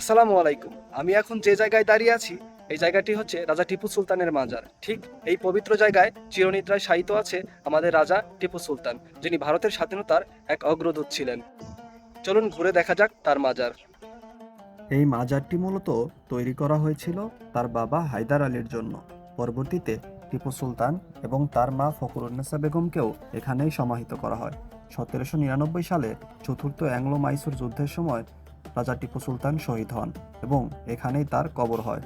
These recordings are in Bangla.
আসসালামু আলাইকুম। আমি এখন যে জায়গায় দাঁড়িয়ে আছি, এই জায়গাটি হচ্ছে রাজা টিপু সুলতানের মাজার। ঠিক এই পবিত্র জায়গায় চিরনিদ্রায় শায়িত আছে আমাদের রাজা টিপু সুলতান, যিনি ভারতের স্বাধীনতার এক অগ্রদূত ছিলেন। চলুন ঘুরে দেখা যাক তার মাজার। এই মাজারটি মূলত তৈরি করা হয়েছিল তার বাবা হায়দার আলীর জন্য। পরবর্তীতে টিপু সুলতান এবং তার মা ফখরুন্নেসা বেগমকেও এখানেই সমাহিত করা হয়। সতেরোশো নিরানব্বই সালে চতুর্থ অ্যাংলো মাইসুর যুদ্ধের সময় রাজা টিপু সুলতান শহীদ হন এবং এখানেই তার কবর হয়।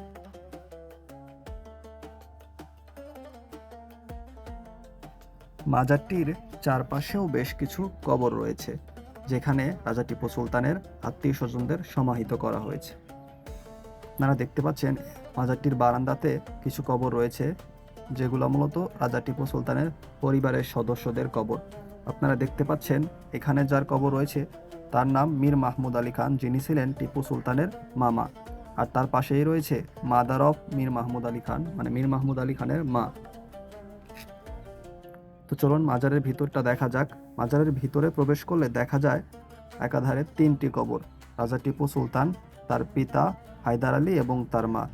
মাজারটির চারপাশেও বেশ কিছু কবর রয়েছে, যেখানে রাজা টিপু সুলতানের আত্মীয় স্বজনদের সমাহিত করা হয়েছে। আপনারা দেখতে পাচ্ছেন, মাজারটির বারান্দাতে কিছু কবর রয়েছে, যেগুলো মূলত রাজা টিপু সুলতানের পরিবারের সদস্যদের কবর। আপনারা দেখতে পাচ্ছেন, এখানে যার কবর রয়েছে তার নাম মীর মাহমুদ আলী খান, যিনি ছিলেন টিপু সুলতানের মামা। আর তার পাশেই রয়েছে মাদার অফ মীর মাহমুদ আলী খান মানে মীর মাহমুদ আলী খানের মা। তো চলুন মাজারের ভিতরটা দেখা যাক। মাজারের ভিতরে প্রবেশ করলে দেখা যায় একাধারে তিনটি কবর, রাজা টিপু সুলতান, তার পিতা হায়দার আলী এবং তার মা।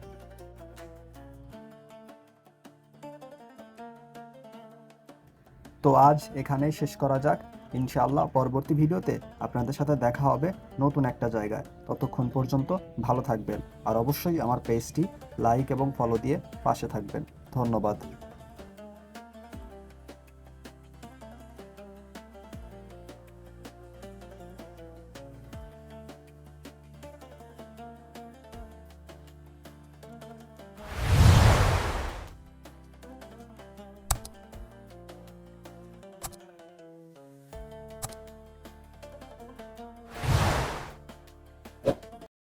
তো আজ এখানেই শেষ করা যাক। ইনশাআল্লাহ পরবর্তী ভিডিওতে আপনাদের সাথে দেখা হবে নতুন একটা জায়গায়। ততক্ষণ পর্যন্ত ভালো থাকবেন। আর অবশ্যই আমার পেজটি লাইক এবং ফলো দিয়ে পাশে থাকবেন। ধন্যবাদ।